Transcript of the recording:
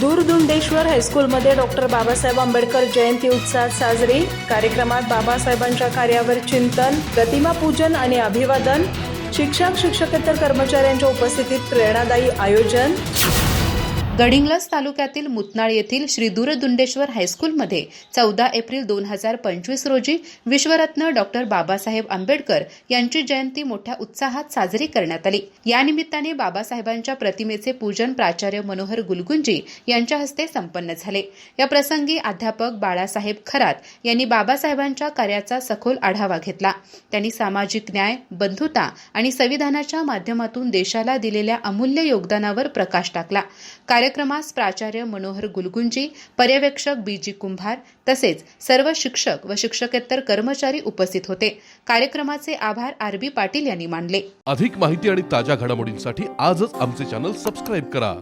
दूरदुंडेश्वर हायस्कूलमध्ये डॉक्टर बाबासाहेब आंबेडकर जयंती उत्साहात साजरी. कार्यक्रमात बाबासाहेबांच्या कार्यावर चिंतन प्रतिमा पूजन आणि अभिवादन. शिक्षक शिक्षकेतर कर्मचाऱ्यांच्या उपस्थितीत प्रेरणादायी आयोजन. गडिंग्लज तालुक्यातील मुतनाळ येथील श्री दूरदुंडेश्वर हायस्कूलमध्ये चौदा एप्रिल दोन हजार पंचवीस रोजी विश्वरत्न डॉक्टर बाबासाहेब आंबेडकर यांची जयंती मोठ्या उत्साहात साजरी करण्यात आली. या निमित्ताने बाबासाहेबांच्या प्रतिमेचे पूजन प्राचार्य मनोहर गुलगुंजी यांच्या हस्ते संपन्न झाले. या प्रसंगी अध्यापक बाळासाहेब खरात यांनी बाबासाहेबांच्या कार्याचा सखोल आढावा घेतला. त्यांनी सामाजिक न्याय बंधुता आणि संविधानाच्या माध्यमातून देशाला दिलेल्या अमूल्य योगदानावर प्रकाश टाकला. कार्यक्रमास प्राचार्य मनोहर गुलगुंजी पर्यवेक्षक बीजी कुंभार तसेच सर्व शिक्षक व शिक्षकेतर कर्मचारी उपस्थित होते. कार्यक्रमाचे आभार आर बी पाटील यांनी मानले. अधिक माहिती आणि ताज्या घडामोडींसाठी आजच आमचे चॅनल सबस्क्राईब करा.